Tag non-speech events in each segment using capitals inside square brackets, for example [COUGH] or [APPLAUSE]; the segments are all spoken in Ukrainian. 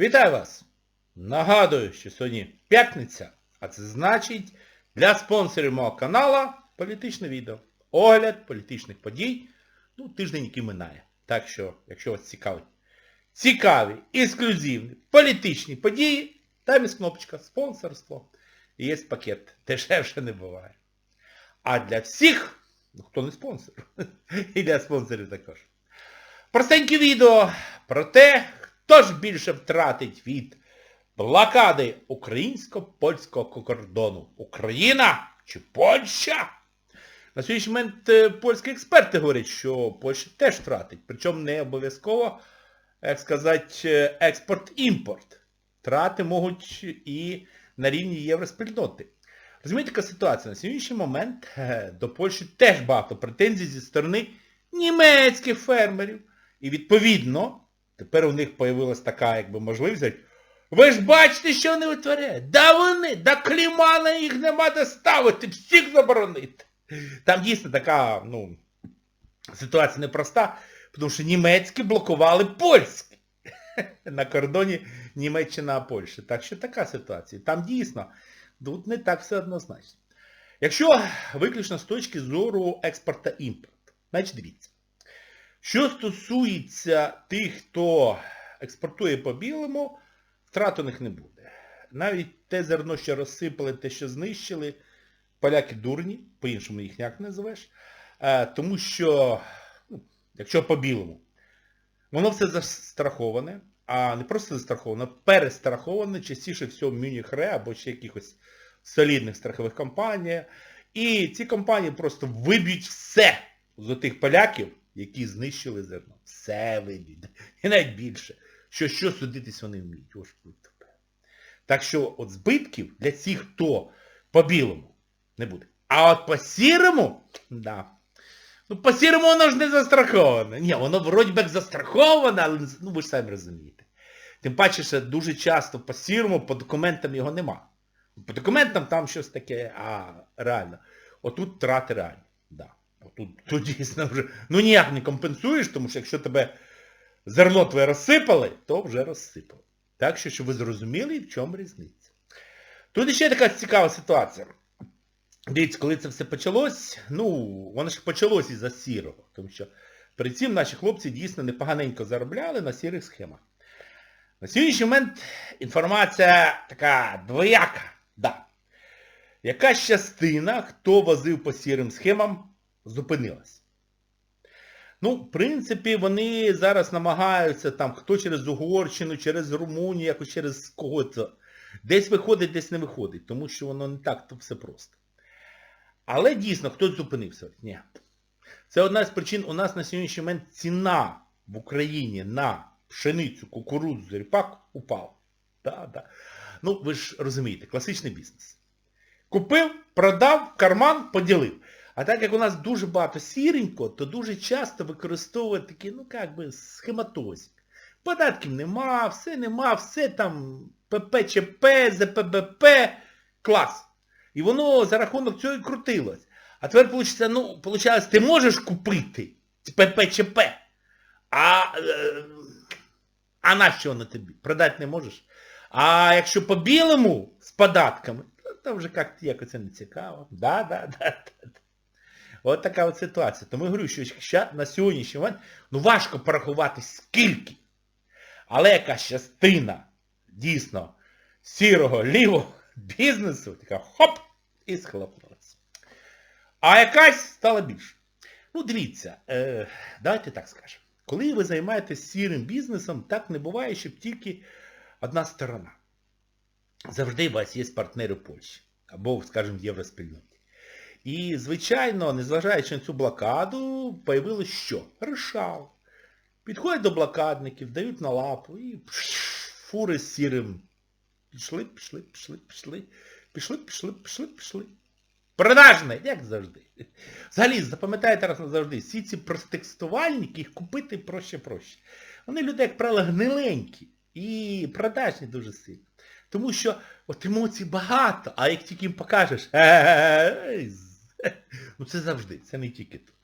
Вітаю вас! Нагадую, що сьогодні п'ятниця, а це значить для спонсорів мого каналу політичне відео. Огляд політичних подій. Ну, тиждень, який минає. Так що, якщо вас цікавить цікаві, ексклюзивні, політичні події, там є кнопочка спонсорство. І є пакет. Дешевше не буває. А для всіх, ну хто не спонсор, [LAUGHS] і для спонсорів також. Простеньке відео про те, хто ж більше втратить від блокади українсько-польського кордону. Україна чи Польща? На сьогоднішній момент е, польські експерти говорять, що Польща теж втратить. Причому не обов'язково, як сказати, е, експорт-імпорт. Втрати можуть і на рівні євроспільноти. Розумієте, яка ситуація? На сьогоднішній момент е, до Польщі теж багато претензій зі сторони німецьких фермерів. І відповідно, тепер у них з'явилася така якби можливість. Ви ж бачите, що вони витворяють. Да вони, да клімана їх нема де ставити, всіх заборонити. Там дійсно така, ну, ситуація непроста, тому що німецькі блокували польські [LAUGHS] на кордоні Німеччина-Польща. Так що така ситуація. Там дійсно, тут не так все однозначно. Якщо виключно з точки зору експорта імпорту, значить дивіться. Що стосується тих, хто експортує по білому, втрат у них не буде. Навіть те зерно, що розсипали, те, що знищили, поляки дурні, по-іншому їх ніяк не називеш, е, тому що, ну, якщо по білому, воно все застраховане, а не просто застраховане, перестраховане, частіше всього Мюніх Ре або ще якихось солідних страхових компаній. І ці компанії просто виб'ють все з тих поляків, які знищили зерно. Все виб'ють. І навіть більше. Що що судитись вони вміють. Ось тепер. Так що от збитків для цих, хто по білому, не буде. А от по сірому, да. Ну по сірому воно ж не застраховане. Ні, воно вроді би застраховане, але ну ви ж самі розумієте. Тим паче, що дуже часто по сірому, по документам його нема. По документам там щось таке, а реально. Отут втрати реальні. Да. Отут тут дійсно вже. Ну ніяк не компенсуєш, тому що якщо тебе зерно твоє розсипали, то вже розсипали. Так що, щоб ви зрозуміли, в чому різниця. Тут ще така цікава ситуація. Дивіться, коли це все почалось, ну, воно ж почалось із-за сірого. Тому що при цим наші хлопці дійсно непоганенько заробляли на сірих схемах. На сьогоднішній момент інформація така двояка. Да. Якась частина, хто возив по сірим схемам, зупинилась. Ну, в принципі, вони зараз намагаються, там, хто через Угорщину, через Румунію, якось через когось. Десь виходить, десь не виходить, тому що воно не так то все просто. Але дійсно, хтось зупинився. Ні. Це одна з причин, у нас на сьогоднішній момент ціна в Україні на пшеницю, кукурудзу, ріпак упала. Да, да. Ну, ви ж розумієте, класичний бізнес. Купив, продав, карман, поділив. А так як у нас дуже багато сіренько, то дуже часто використовують такі, ну як би, схематозик. Податків нема, все нема, все там ППЧП, ЗПБП, клас. І воно за рахунок цього і крутилось. А тепер, виходить, ну, виходить, ти можеш купити ППЧП, а, е, а на що тобі? Продати не можеш. А якщо по білому з податками, то вже як, якось це не цікаво. Да, да, да, да. От така от ситуація. Тому я говорю, що ще на сьогоднішній момент ну важко порахувати скільки. Але якась частина дійсно сірого лівого бізнесу така хоп і схлопнулася. А якась стала більше. Ну, дивіться, е, давайте так скажемо. Коли ви займаєтесь сірим бізнесом, так не буває, щоб тільки одна сторона. Завжди у вас є партнери в Польщі. Або, скажімо, в Євроспільноті. І, звичайно, незважаючи на цю блокаду, появилось що? Решал. Підходять до блокадників, дають на лапу і фури з сірим. Пішли, пішли, пішли, пішли. Пішли, пішли, пішли, пішли. Продажне, як завжди. Взагалі, запам'ятайте раз назавжди, всі ці простекстувальники, їх купити проще-проще. Вони люди, як правило, гниленькі і продажні дуже сильно. Тому що от емоцій багато, а як тільки їм покажеш, [LAUGHS] ну це завжди, це не тільки тут.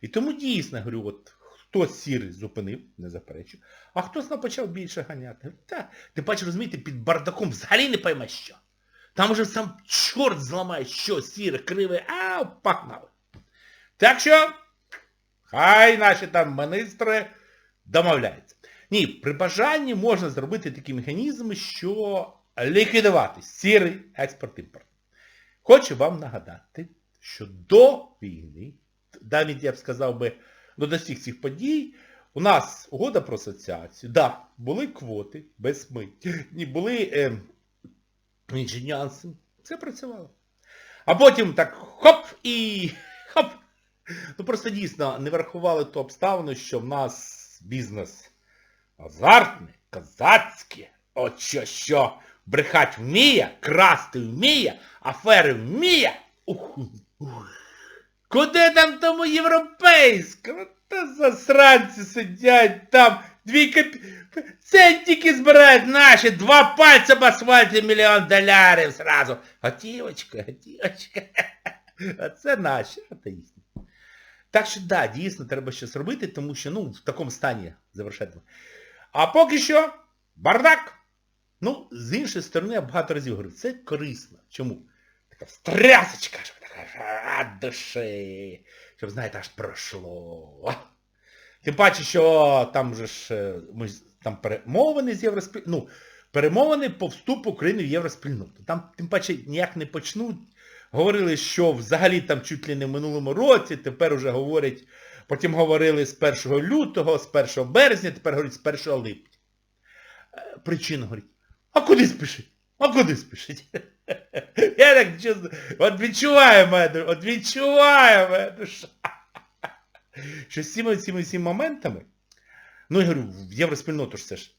І тому дійсно, говорю, от хтось сірий зупинив, не заперечую, а хтось почав більше ганяти. Та, ти бачиш, розумієте, під бардаком взагалі не поймеш що. Там уже сам чорт зламає, що сіре, криве, а погнали. Так що, хай наші там міністри домовляються. Ні, при бажанні можна зробити такі механізми, що ліквідувати сірий експорт-імпорт. Хочу вам нагадати, що до війни, навіть я б сказав би, ну, до всіх цих подій, у нас угода про асоціацію, да, були квоти без миті, ні, були е, інші нюанси. Все працювало. А потім так хоп і хоп. Ну просто дійсно не врахували ту обставину, що в нас бізнес азартний, козацький, от що що, брехать вміє, красти вміє, афери вміє. Ух, Куди там тому європейському? Та засранці сидять там, дві копі... Центики збирають наші, два пальця в асфальті, мільйон долярів зразу. Готівочка, готівочка. А це наші атеїсти. Так що, да, дійсно, треба щось робити, тому що, ну, в такому стані завершати. А поки що, бардак. Ну, з іншої сторони, я багато разів говорю, це корисно. Чому? Така стрясочка, щоб така а, душі, щоб, знаєте, аж пройшло. Тим паче, що там же ж, е, ми там перемовини з Євроспіль... ну, перемовини по вступу України в Євроспільноту. Там, тим паче, ніяк не почнуть. Говорили, що взагалі там чуть ли не в минулому році, тепер уже говорять, потім говорили з 1 лютого, з 1 березня, тепер говорять з 1 липня. Е, Причина говорить, а куди спішить? А куди спішить? [LAUGHS] Я так чесно, от відчуваю моя душа, от відчуваю моя душа. [LAUGHS] Що з цими, цими, цими моментами, ну я говорю, в євроспільноту ж це ж,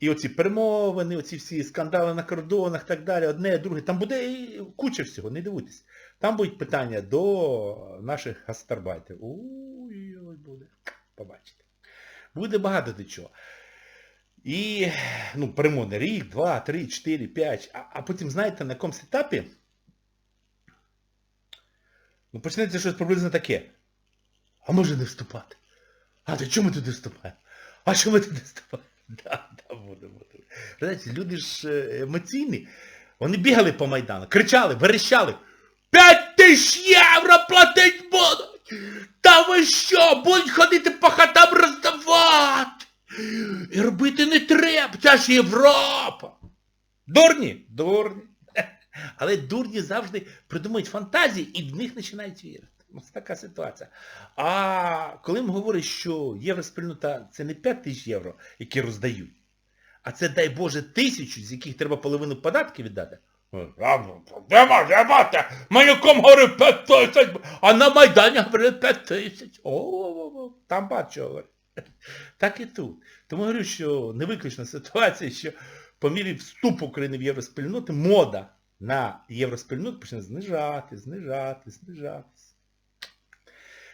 і оці перемовини, оці всі скандали на кордонах так далі, одне, друге, там буде і куча всього, не дивуйтесь. Там будуть питання до наших гастарбайтерів. Ой-ой, буде. Побачите. Буде багато до чого. І, ну, перемовини рік, два, три, чотири, п'ять, а, а потім, знаєте, на якомусь етапі, ну, почнеться щось приблизно таке. А може не вступати? А то чому ми туди вступаємо? А що ми туди вступаємо? [LAUGHS] Да, да, буде, буде. Знаєте, люди ж е, емоційні. Вони бігали по Майдану, кричали, верещали. П'ять тисяч євро платить будуть! Та ви що, будуть ходити по хатам роздавати! І робити не треба, це ж Європа! Дурні? Дурні. [LAUGHS] Але дурні завжди придумують фантазії і в них починають вірити. Ось така ситуація. А коли ми говоримо, що євроспільнота це не 5 тисяч євро, які роздають, а це, дай Боже, тисячу, з яких треба половину податків віддати. Де може бути? Малюком говорив 5 тисяч, а на Майдані говорили 5 тисяч. О, там бачу говорить. [LAUGHS] Так і тут. Тому говорю, що не виключна ситуація, що по мірі вступу України в євроспільноту мода на євроспільноту почне знижати, знижати, знижатись.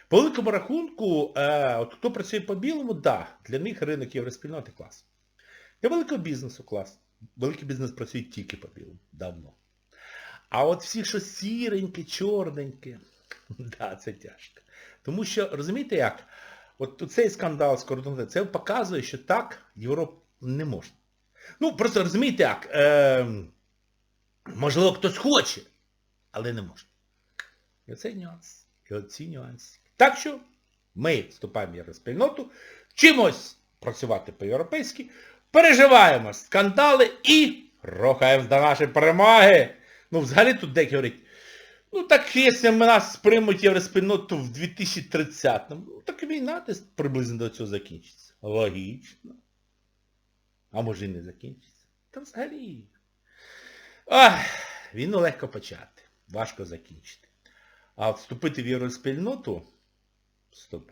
По великому рахунку, е, от хто працює по білому, да, для них ринок євроспільноти клас. Для великого бізнесу клас. Великий бізнес працює тільки по білому. Давно. А от всі, що сіреньке, чорненьке, [LAUGHS] да, це тяжко. Тому що, розумієте як, от цей скандал з кордоном, це показує, що так Європу не можна. Ну, просто розумієте як, е, можливо, хтось хоче, але не може. І оцей нюанс. І оці нюанси. Так що ми вступаємо в євроспільноту, вчимось працювати по-європейськи, переживаємо скандали і рухаємось до нашої перемоги. Ну, взагалі тут деякі говорять, ну так якщо нас приймуть євроспільноту в 2030-му, ну так війна десь приблизно до цього закінчиться. Логічно. А може і не закінчиться. Та взагалі. Ах, війну легко почати, важко закінчити. А вступити в євроспільноту Стоп.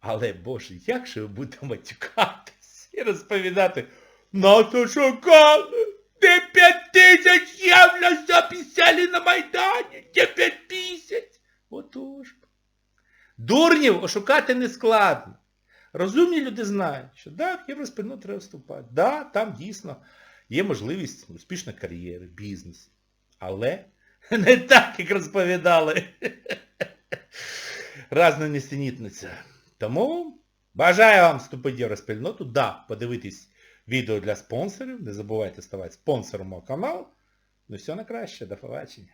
Але, Боже, як же ви будете матюкатись [LAUGHS] і розповідати, НАТО шукали, де п'ять тисяч євро записали на Майдані, п'ять тисяч. Отож. Дурнів ошукати не складно. Розумні люди знають, що да, в євроспільноту треба вступати. Да, там дійсно є можливість успішної кар'єри, бізнесу. Але [LAUGHS] не так, як розповідали. [LAUGHS] Разна несенітниця. Тому Бажаю вам вступити в євроспільноту. Да, подивитись відео для спонсорів. Не забувайте ставати спонсором мого каналу. Ну все на краще, до побачення.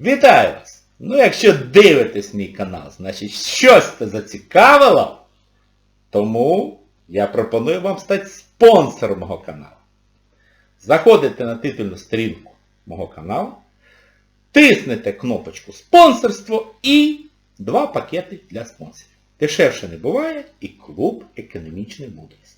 Вітаю вас! Ну якщо дивитесь мій канал, значить щось це зацікавило. Тому я пропоную вам стати спонсором мого каналу. Заходите на титульну сторінку мого каналу, тиснете кнопочку спонсорство і два пакети для спонсорів. Дешевше не буває і клуб економічної мудрості.